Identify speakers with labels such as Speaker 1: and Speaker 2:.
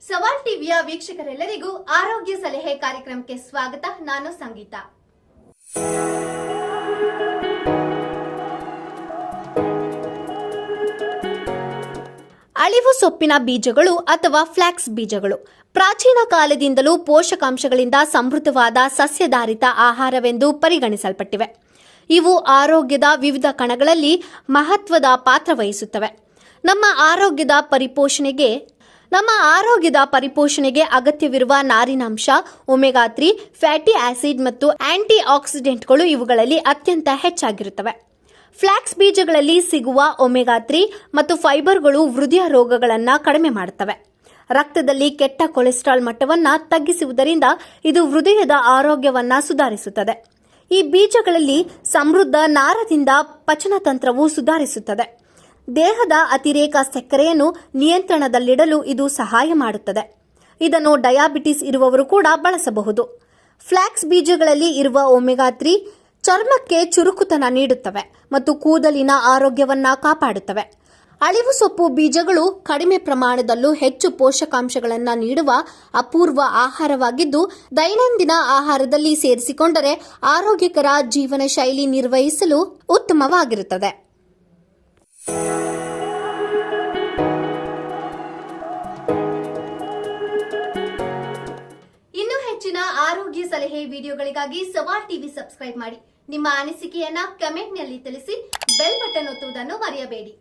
Speaker 1: ಸವಾಲ್ ಟಿವಿಯ ವೀಕ್ಷಕರೆಲ್ಲರಿಗೂ ಆರೋಗ್ಯ ಸಲಹೆ ಕಾರ್ಯಕ್ರಮಕ್ಕೆ ಸ್ವಾಗತ. ನಾನು ಸಂಗೀತ. ಅಳಿವು ಸೊಪ್ಪಿನ ಬೀಜಗಳು ಅಥವಾ ಫ್ಲಾಕ್ಸ್ ಬೀಜಗಳು. ಪ್ರಾಚೀನ ಕಾಲದಿಂದಲೂ ಪೋಷಕಾಂಶಗಳಿಂದ ಸಮೃದ್ಧವಾದ ಸಸ್ಯಧಾರಿತ ಆಹಾರವೆಂದು ಪರಿಗಣಿಸಲ್ಪಟ್ಟಿವೆ. ಇವು ಆರೋಗ್ಯದ ವಿವಿಧ ಕಣಗಳಲ್ಲಿ ಮಹತ್ವದ ಪಾತ್ರ ವಹಿಸುತ್ತವೆ. ನಮ್ಮ ಆರೋಗ್ಯದ ಪರಿಪೋಷಣೆಗೆ ನಮ್ಮ ಆರೋಗ್ಯದ ಪರಿಪೋಷಣೆಗೆ ಅಗತ್ಯವಿರುವ ನಾರಿನಾಂಶ, ಒಮೆಗಾ ತ್ರೀ, ಫ್ಯಾಟಿ ಆಸಿಡ್ ಮತ್ತು ಆಂಟಿ ಆಕ್ಸಿಡೆಂಟ್ಗಳು ಇವುಗಳಲ್ಲಿ ಅತ್ಯಂತ ಹೆಚ್ಚಾಗಿರುತ್ತವೆ. ಫ್ಲಾಕ್ಸ್ ಬೀಜಗಳಲ್ಲಿ ಸಿಗುವ ಒಮೆಗಾ ತ್ರೀ ಮತ್ತು ಫೈಬರ್ಗಳು ಹೃದಯ ರೋಗಗಳನ್ನು ಕಡಿಮೆ ಮಾಡುತ್ತವೆ ರಕ್ತದಲ್ಲಿ ಕೆಟ್ಟ ಕೊಲೆಸ್ಟ್ರಾಲ್ ಮಟ್ಟವನ್ನು ತಗ್ಗಿಸುವುದರಿಂದ ಇದು ಹೃದಯದ ಆರೋಗ್ಯವನ್ನು ಸುಧಾರಿಸುತ್ತದೆ. ಈ ಬೀಜಗಳಲ್ಲಿ ಸಮೃದ್ಧ ನಾರದಿಂದ ಪಚನತಂತ್ರವು ಸುಧಾರಿಸುತ್ತದೆ. ದೇಹದ ಅತಿರೇಕ ಸಕ್ಕರೆಯನ್ನು ನಿಯಂತ್ರಣದಲ್ಲಿಡಲು ಇದು ಸಹಾಯ ಮಾಡುತ್ತದೆ. ಇದನ್ನು ಡಯಾಬಿಟಿಸ್ ಇರುವವರು ಕೂಡ ಬಳಸಬಹುದು. ಫ್ಲಾಕ್ಸ್ ಬೀಜಗಳಲ್ಲಿ ಇರುವ ಒಮೆಗಾ ತ್ರೀ ಚರ್ಮಕ್ಕೆ ಚುರುಕುತನ ನೀಡುತ್ತವೆ ಮತ್ತು ಕೂದಲಿನ ಆರೋಗ್ಯವನ್ನ ಕಾಪಾಡುತ್ತವೆ. ಅಳಿವು ಸೊಪ್ಪು ಬೀಜಗಳು ಕಡಿಮೆ ಪ್ರಮಾಣದಲ್ಲೂ ಹೆಚ್ಚು ಪೋಷಕಾಂಶಗಳನ್ನು ನೀಡುವ ಅಪೂರ್ವ ಆಹಾರವಾಗಿದ್ದು, ದೈನಂದಿನ ಆಹಾರದಲ್ಲಿ ಸೇರಿಸಿಕೊಂಡರೆ ಆರೋಗ್ಯಕರ ಜೀವನ ಶೈಲಿ ನಿರ್ವಹಿಸಲು ಉತ್ತಮವಾಗಿರುತ್ತದೆ. ಇನ್ನು ಹೆಚ್ಚಿನ ಆರೋಗ್ಯ ಸಲಹೆ ವಿಡಿಯೋಗಳಿಗಾಗಿ ಸವಾಲ್ ಟಿವಿ ಸಬ್ಸ್ಕ್ರೈಬ್ ಮಾಡಿ. ನಿಮ್ಮ ಅನಿಸಿಕೆಯನ್ನ ಕಮೆಂಟ್ನಲ್ಲಿ ತಿಳಿಸಿ ಬೆಲ್ ಬಟನ್ ಒತ್ತುವುದನ್ನು ಮರೆಯಬೇಡಿ.